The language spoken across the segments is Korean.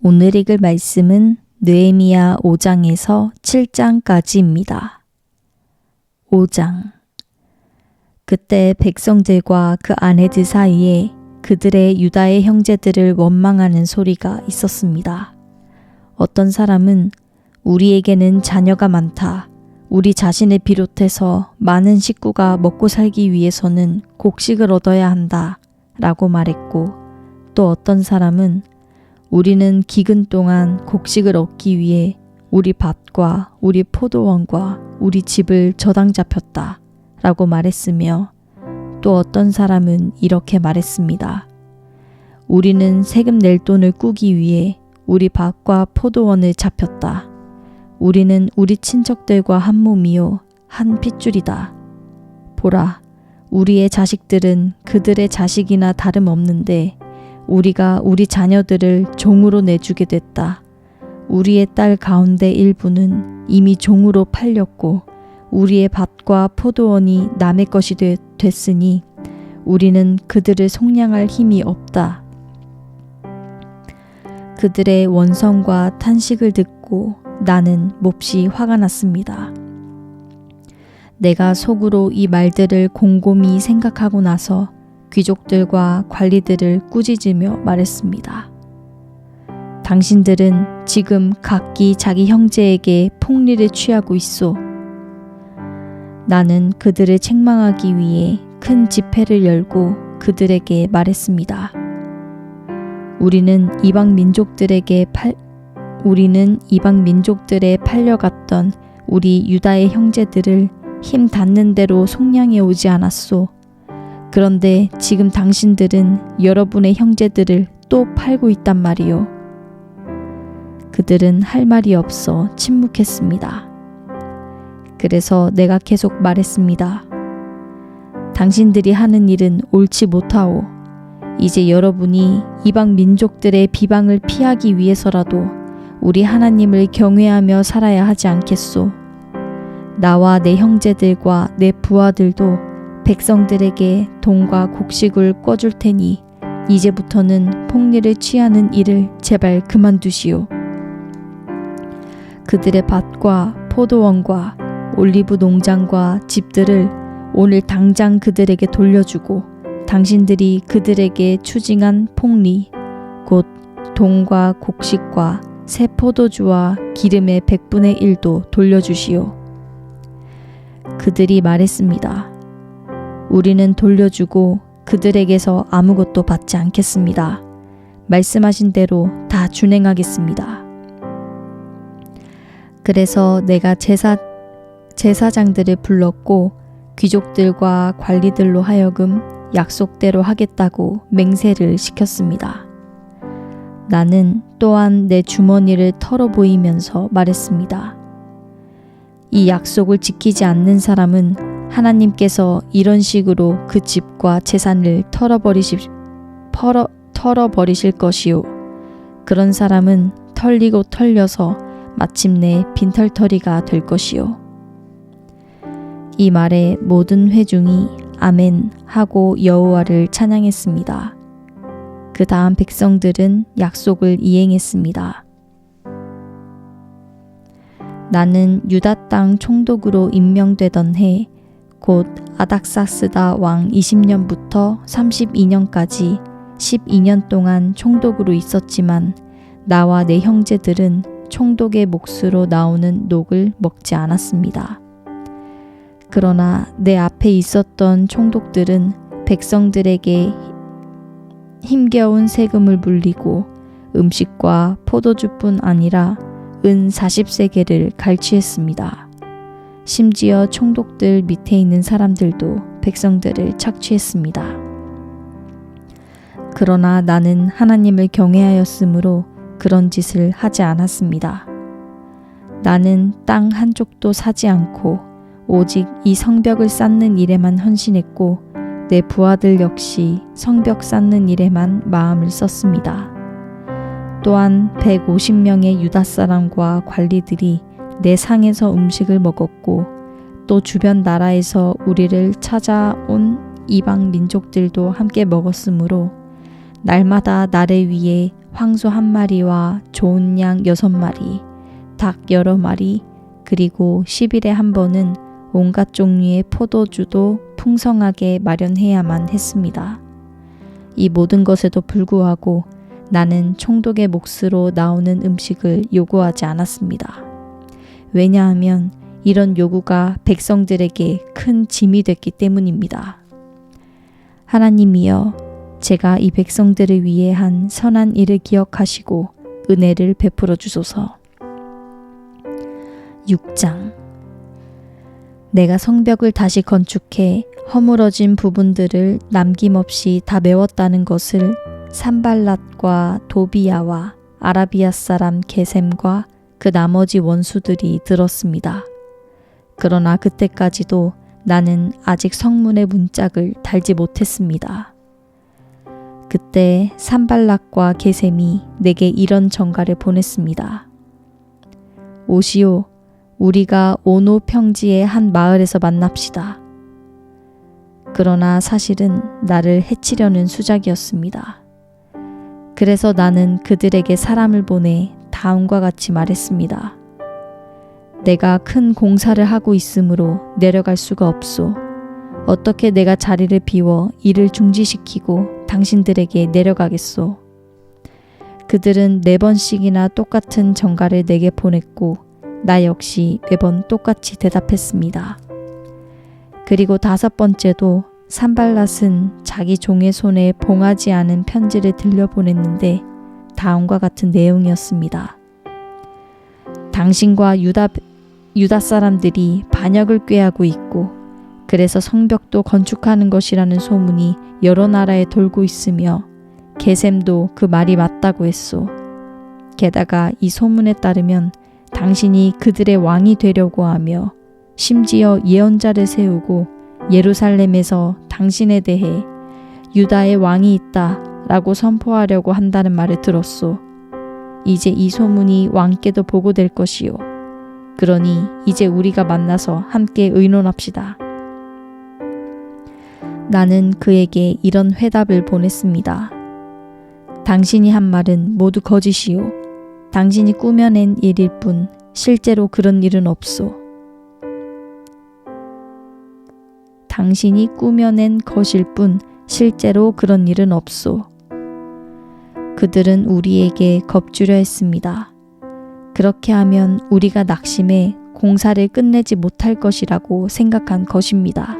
오늘 읽을 말씀은 느헤미야 5장에서 7장까지입니다. 5장 그때 백성들과 그 아내들 사이에 그들의 유다의 형제들을 원망하는 소리가 있었습니다. 어떤 사람은 우리에게는 자녀가 많다. 우리 자신을 비롯해서 많은 식구가 먹고 살기 위해서는 곡식을 얻어야 한다. 라고 말했고 또 어떤 사람은 우리는 기근 동안 곡식을 얻기 위해 우리 밭과 우리 포도원과 우리 집을 저당 잡혔다. 라고 말했으며 또 어떤 사람은 이렇게 말했습니다. 우리는 세금 낼 돈을 꾸기 위해 우리 밭과 포도원을 잡혔다. 우리는 우리 친척들과 한 몸이요, 한 핏줄이다. 보라, 우리의 자식들은 그들의 자식이나 다름없는데 우리가 우리 자녀들을 종으로 내주게 됐다. 우리의 딸 가운데 일부는 이미 종으로 팔렸고 우리의 밭과 포도원이 남의 것이 되, 됐으니 우리는 그들을 속량할 힘이 없다. 그들의 원성과 탄식을 듣고 나는 몹시 화가 났습니다. 내가 속으로 이 말들을 곰곰이 생각하고 나서 귀족들과 관리들을 꾸짖으며 말했습니다. 당신들은 지금 각기 자기 형제에게 폭리를 취하고 있어. 나는 그들을 책망하기 위해 큰 집회를 열고 그들에게 말했습니다. 우리는 이방 민족들에게 팔, 우리는 이방 민족들에 팔려갔던 우리 유다의 형제들을 힘 닿는 대로 속량해 오지 않았소. 그런데 지금 당신들은 여러분의 형제들을 또 팔고 있단 말이요. 그들은 할 말이 없어 침묵했습니다. 그래서 내가 계속 말했습니다. 당신들이 하는 일은 옳지 못하오. 이제 여러분이 이방 민족들의 비방을 피하기 위해서라도 우리 하나님을 경외하며 살아야 하지 않겠소. 나와 내 형제들과 내 부하들도 백성들에게 돈과 곡식을 꿔줄 테니 이제부터는 폭리를 취하는 일을 제발 그만두시오. 그들의 밭과 포도원과 올리브 농장과 집들을 오늘 당장 그들에게 돌려주고 당신들이 그들에게 추징한 폭리, 곧 돈과 곡식과 새 포도주와 기름의 백분의 일도 돌려주시오. 그들이 말했습니다. 우리는 돌려주고 그들에게서 아무것도 받지 않겠습니다. 말씀하신 대로 다 준행하겠습니다. 그래서 내가 제사, 제사장들을 불렀고 귀족들과 관리들로 하여금 약속대로 하겠다고 맹세를 시켰습니다. 나는 또한 내 주머니를 털어 보이면서 말했습니다. 이 약속을 지키지 않는 사람은 하나님께서 이런 식으로 그 집과 재산을 털어버리시, 털어, 털어버리실 것이요. 그런 사람은 털리고 털려서 마침내 빈털터리가 될 것이요. 이 말에 모든 회중이 아멘 하고 여호와를 찬양했습니다. 그 다음 백성들은 약속을 이행했습니다. 나는 유다 땅 총독으로 임명되던 해, 곧 아닥사스다 왕 20년부터 32년까지 12년 동안 총독으로 있었지만 나와 내 형제들은 총독의 몫으로 나오는 녹을 먹지 않았습니다. 그러나 내 앞에 있었던 총독들은 백성들에게 힘겨운 세금을 물리고 음식과 포도주뿐 아니라 은 40세계를 갈취했습니다. 심지어 총독들 밑에 있는 사람들도 백성들을 착취했습니다. 그러나 나는 하나님을 경외하였으므로 그런 짓을 하지 않았습니다. 나는 땅 한쪽도 사지 않고 오직 이 성벽을 쌓는 일에만 헌신했고 내 부하들 역시 성벽 쌓는 일에만 마음을 썼습니다. 또한 150명의 유다 사람과 관리들이 내 상에서 음식을 먹었고 또 주변 나라에서 우리를 찾아온 이방 민족들도 함께 먹었으므로 날마다 나를 위해 황소 한 마리와 좋은 양 여섯 마리, 닭 여러 마리, 그리고 10일에 한 번은 온갖 종류의 포도주도 풍성하게 마련해야만 했습니다. 이 모든 것에도 불구하고 나는 총독의 몫으로 나오는 음식을 요구하지 않았습니다. 왜냐하면 이런 요구가 백성들에게 큰 짐이 됐기 때문입니다. 하나님이여, 제가 이 백성들을 위해 한 선한 일을 기억하시고 은혜를 베풀어 주소서. 6장 내가 성벽을 다시 건축해 허물어진 부분들을 남김없이 다 메웠다는 것을 산발랏과 도비야와 아라비아 사람 게셈과 그 나머지 원수들이 들었습니다. 그러나 그때까지도 나는 아직 성문의 문짝을 달지 못했습니다. 그때 산발락과 게셈이 내게 이런 전가를 보냈습니다. 오시오, 우리가 오노 평지의 한 마을에서 만납시다. 그러나 사실은 나를 해치려는 수작이었습니다. 그래서 나는 그들에게 사람을 보내 다음과 같이 말했습니다. 내가 큰 공사를 하고 있으므로 내려갈 수가 없소. 어떻게 내가 자리를 비워 일을 중지시키고 당신들에게 내려가겠소. 그들은 네 번씩이나 똑같은 전가를 내게 보냈고 나 역시 매번 똑같이 대답했습니다. 그리고 다섯 번째도 산발랏은 자기 종의 손에 봉하지 않은 편지를 들려보냈는데 다음과 같은 내용이었습니다. 당신과 유다, 유다 사람들이 반역을 꾀하고 있고 그래서 성벽도 건축하는 것이라는 소문이 여러 나라에 돌고 있으며 게셈도 그 말이 맞다고 했소. 게다가 이 소문에 따르면 당신이 그들의 왕이 되려고 하며 심지어 예언자를 세우고 예루살렘에서 당신에 대해 유다의 왕이 있다 라고 선포하려고 한다는 말을 들었소. 이제 이 소문이 왕께도 보고될 것이요. 그러니 이제 우리가 만나서 함께 의논합시다. 나는 그에게 이런 회답을 보냈습니다. 당신이 한 말은 모두 거짓이요. 당신이 꾸며낸 일일 뿐 실제로 그런 일은 없소. 당신이 꾸며낸 것일 뿐 실제로 그런 일은 없소. 그들은 우리에게 겁주려 했습니다. 그렇게 하면 우리가 낙심해 공사를 끝내지 못할 것이라고 생각한 것입니다.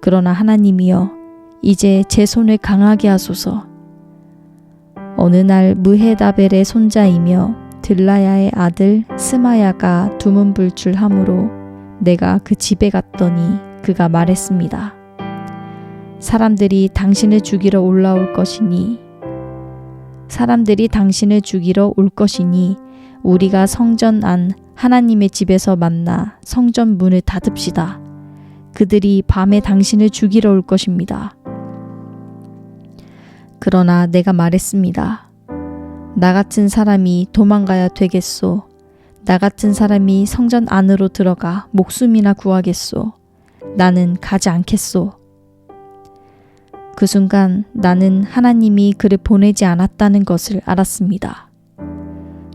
그러나 하나님이여, 이제 제 손을 강하게 하소서. 어느 날 무헤다벨의 손자이며 들라야의 아들 스마야가 두문불출함으로 내가 그 집에 갔더니 그가 말했습니다. 사람들이 당신을 죽이러 올라올 것이니 사람들이 당신을 죽이러 올 것이니 우리가 성전 안 하나님의 집에서 만나 성전 문을 닫읍시다. 그들이 밤에 당신을 죽이러 올 것입니다. 그러나 내가 말했습니다. 나 같은 사람이 도망가야 되겠소. 나 같은 사람이 성전 안으로 들어가 목숨이나 구하겠소. 나는 가지 않겠소. 그 순간 나는 하나님이 그를 보내지 않았다는 것을 알았습니다.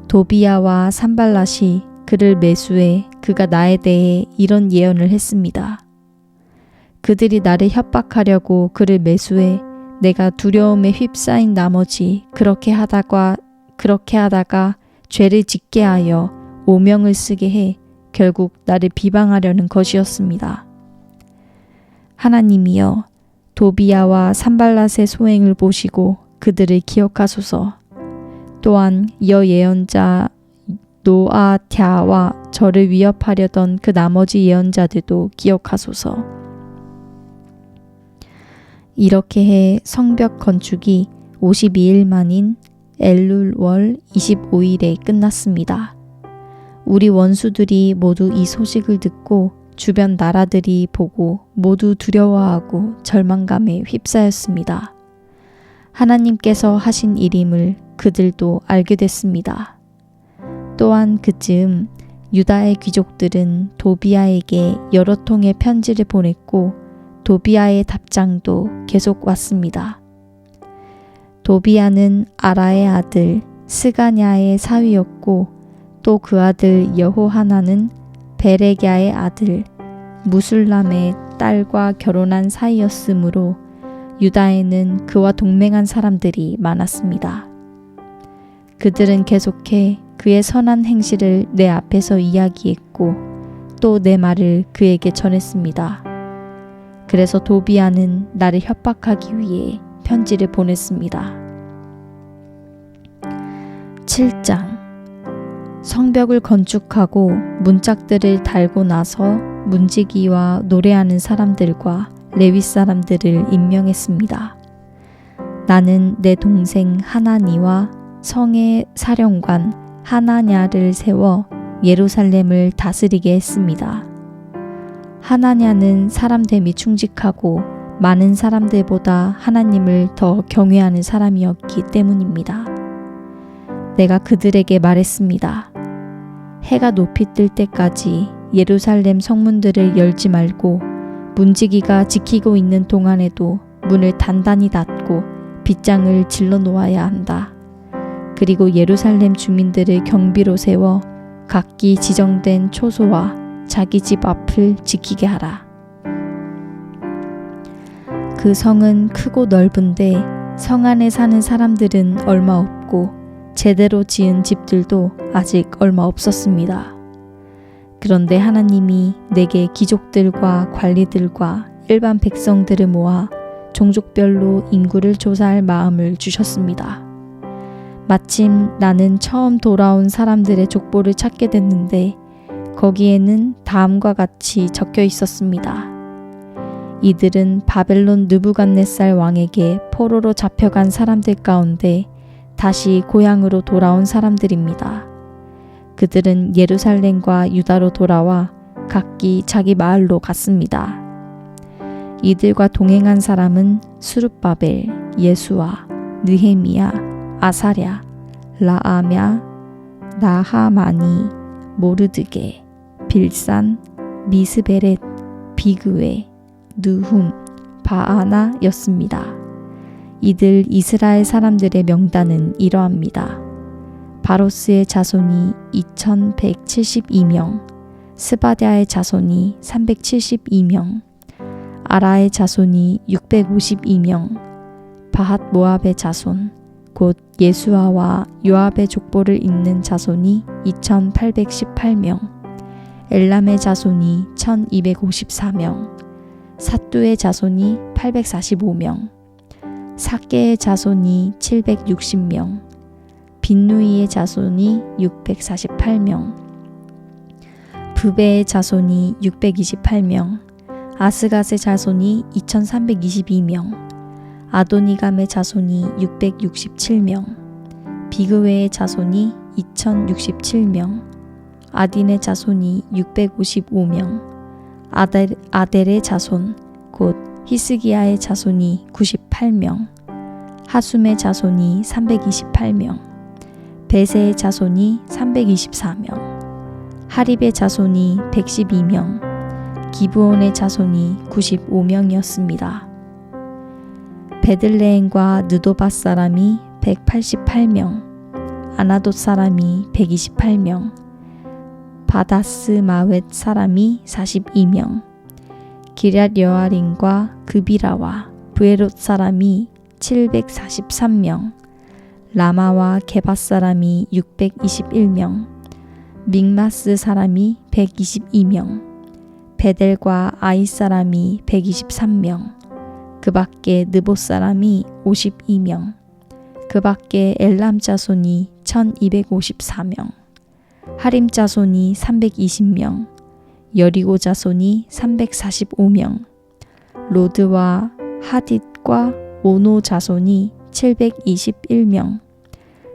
도비야와 산발랏이 그를 매수해 그가 나에 대해 이런 예언을 했습니다. 그들이 나를 협박하려고 그를 매수해 내가 두려움에 휩싸인 나머지 그렇게 하다가 그렇게 하다가 죄를 짓게 하여 오명을 쓰게 해 결국 나를 비방하려는 것이었습니다. 하나님이여 도비야와 산발랏의 소행을 보시고 그들을 기억하소서. 또한 여 예언자 노아թ야와 저를 위협하려던 그 나머지 예언자들도 기억하소서. 이렇게 해 성벽 건축이 52일 만인 엘룰 월 25일에 끝났습니다. 우리 원수들이 모두 이 소식을 듣고 주변 나라들이 보고 모두 두려워하고 절망감에 휩싸였습니다. 하나님께서 하신 일임을 그들도 알게 됐습니다. 또한 그즈음 유다의 귀족들은 도비아에게 여러 통의 편지를 보냈고 도비아의 답장도 계속 왔습니다. 도비아는 아라의 아들 스가냐의 사위였고 또 그 아들 여호하나는 베레갸의 아들 무술람의 딸과 결혼한 사이였으므로 유다에는 그와 동맹한 사람들이 많았습니다. 그들은 계속해 그의 선한 행실을 내 앞에서 이야기했고 또 내 말을 그에게 전했습니다. 그래서 도비아는 나를 협박하기 위해 편지를 보냈습니다. 7장 성벽을 건축하고 문짝들을 달고 나서 문지기와 노래하는 사람들과 레위 사람들을 임명했습니다. 나는 내 동생 하나니와 성의 사령관 하나냐를 세워 예루살렘을 다스리게 했습니다. 하나냐는 사람됨이 충직하고 많은 사람들보다 하나님을 더 경외하는 사람이었기 때문입니다. 내가 그들에게 말했습니다. 해가 높이 뜰 때까지 예루살렘 성문들을 열지 말고 문지기가 지키고 있는 동안에도 문을 단단히 닫고 빗장을 질러 놓아야 한다. 그리고 예루살렘 주민들을 경비로 세워 각기 지정된 초소와 자기 집 앞을 지키게 하라. 그 성은 크고 넓은데 성 안에 사는 사람들은 얼마 없고 제대로 지은 집들도 아직 얼마 없었습니다. 그런데 하나님이 내게 귀족들과 관리들과 일반 백성들을 모아 종족별로 인구를 조사할 마음을 주셨습니다. 마침 나는 처음 돌아온 사람들의 족보를 찾게 됐는데 거기에는 다음과 같이 적혀 있었습니다. 이들은 바벨론 느부갓네살 왕에게 포로로 잡혀간 사람들 가운데 다시 고향으로 돌아온 사람들입니다. 그들은 예루살렘과 유다로 돌아와 각기 자기 마을로 갔습니다. 이들과 동행한 사람은 수룹바벨, 예수와, 느헤미야, 아사랴, 라아냐, 나하마니, 모르드게, 빌산, 미스베렛, 비그웨, 느훔, 바아나였습니다. 이들 이스라엘 사람들의 명단은 이러합니다. 바로스의 자손이 2172명, 스바디아의 자손이 372명, 아라의 자손이 652명, 바핫 모압의 자손, 곧 예수아와 요압의 족보를 잇는 자손이 2818명, 엘람의 자손이 1254명, 사뚜의 자손이 845명, 사케의 자손이 760명, 빈누이의 자손이 648명, 부베의 자손이 628명, 아스갓의 자손이 2322명, 아도니감의 자손이 667명, 비그웨의 자손이 2067명, 아딘의 자손이 655명, 아델, 아델의 자손, 곧 히스기야의 자손이 98명, 하숨의 자손이 328명, 베세의 자손이 324명, 하립의 자손이 112명, 기브온의 자손이 95명이었습니다. 베들레헴과 느도바 사람이 188명, 아나돗 사람이 128명, 바다스 마웻 사람이 42명, 기럇 여아린과 그비라와 브에롯 사람이 743명, 라마와 게바 사람이 621명, 믹마스 사람이 122명, 베델과 아이 사람이 123명, 그 밖에 느보 사람이 52명, 그 밖에 엘람 자손이 1254명, 하림 자손이 320명, 여리고 자손이 345명, 로드와 하딧과 오노 자손이 721명,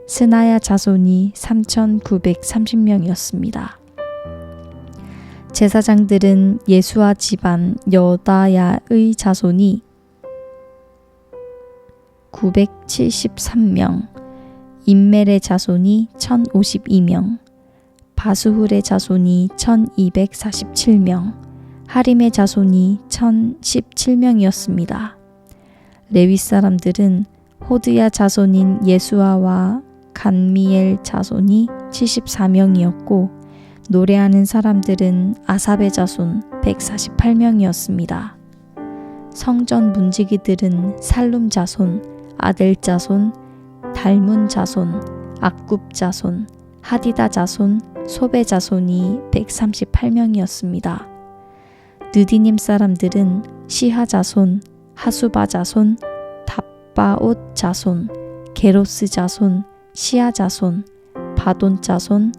스나야 자손이 3,930명이었습니다. 제사장들은 예수와 집안 여다야의 자손이 973명, 인멜의 자손이 1052명, 바수훌의 자손이 1247명, 하림의 자손이 1017명이었습니다. 레위 사람들은 호드야 자손인 예수아와 간미엘 자손이 74명이었고 노래하는 사람들은 아삽의 자손 148명이었습니다. 성전 문지기들은 살룸 자손, 아델 자손, 달문 자손, 악굽 자손, 하디다 자손, 소베 자손이 138명이었습니다. 느디님 사람들은 시하 자손, 하수바 자손, 답바옷 자손, 게로스 자손, 시아 자손, 바돈 자손,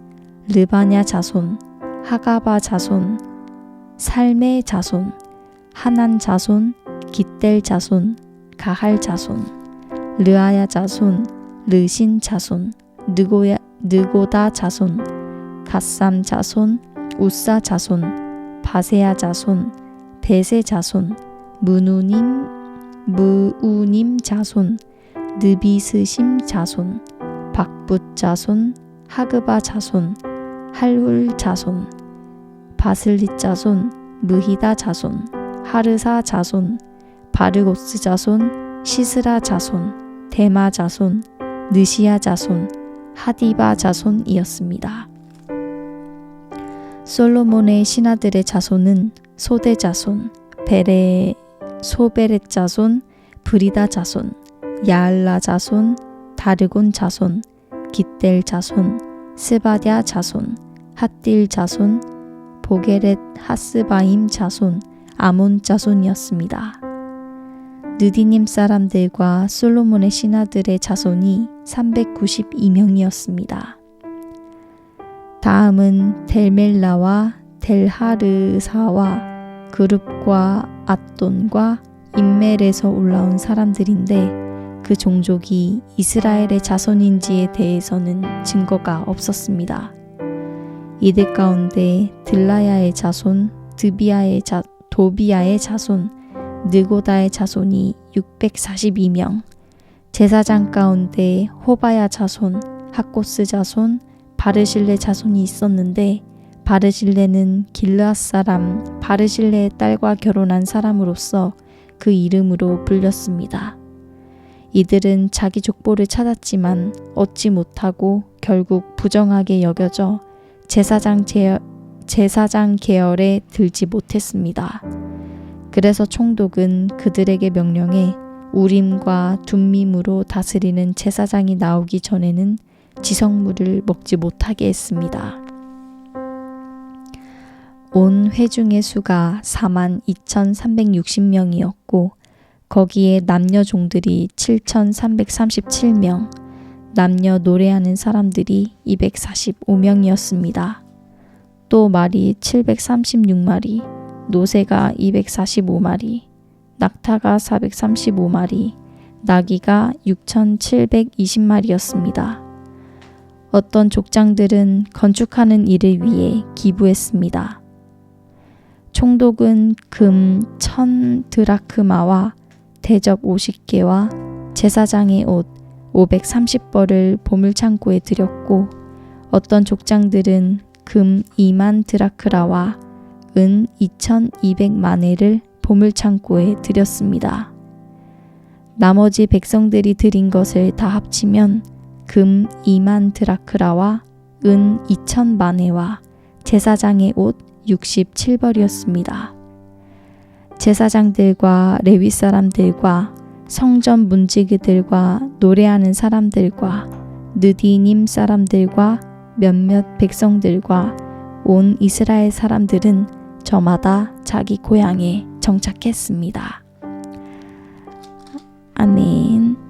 르바냐 자손, 하가바 자손, 살메 자손, 하난 자손, 깃델 자손, 가할 자손, 르아야 자손, 르신 자손, 느고야, 느고다 자손, 갓삼 자손, 우사 자손, 바세야 자손, 베세 자손, 무누님, 무우님 자손, 느비스심 자손, 박붓 자손, 하그바 자손, 할울 자손, 바슬리 자손, 무히다 자손, 하르사 자손, 바르고스 자손, 시스라 자손, 데마 자손, 느시아 자손, 하디바 자손이었습니다. 솔로몬의 신하들의 자손은 소대 자손, 베레 소베렛 자손, 브리다 자손, 야알라 자손, 다르곤 자손, 깃델 자손, 스바랴 자손, 핫딜 자손, 보게렛 하스바임 자손, 아몬 자손이었습니다. 느디님 사람들과 솔로몬의 신하들의 자손이 392명이었습니다. 다음은 델멜라와 델하르사와 그룹과 앗돈과 인멜에서 올라온 사람들인데 그 종족이 이스라엘의 자손인지에 대해서는 증거가 없었습니다. 이들 가운데 들라야의 자손, 드비아의 자, 도비아의 자손, 느고다의 자손이 642명, 제사장 가운데 호바야 자손, 하코스 자손, 바르실레 자손이 있었는데 바르실레는 길르앗 사람 바르실레의 딸과 결혼한 사람으로서 그 이름으로 불렸습니다. 이들은 자기 족보를 찾았지만 얻지 못하고 결국 부정하게 여겨져 제사장, 제, 제사장 계열에 들지 못했습니다. 그래서 총독은 그들에게 명령해 우림과 둠밈으로 다스리는 제사장이 나오기 전에는 지성물을 먹지 못하게 했습니다. 온 회중의 수가 4만 2,360명이었고 거기에 남녀 종들이 7,337명, 남녀 노래하는 사람들이 245명이었습니다. 또 말이 736마리, 노새가 245마리, 낙타가 435마리, 나귀가 6,720마리였습니다. 어떤 족장들은 건축하는 일을 위해 기부했습니다. 총독은 금 1000드라크마와 대접 50개와 제사장의 옷 530벌을 보물창고에 들였고 어떤 족장들은 금 2만 드라크라와 은 2200만 회를 보물창고에 들였습니다. 나머지 백성들이 드린 것을 다 합치면 금 2만 드라크라와 은 2000만회와 제사장의 옷 67벌이었습니다. 제사장들과 레위 사람들과 성전 문지기들과 노래하는 사람들과 느디님 사람들과 몇몇 백성들과 온 이스라엘 사람들은 저마다 자기 고향에 정착했습니다. 아멘.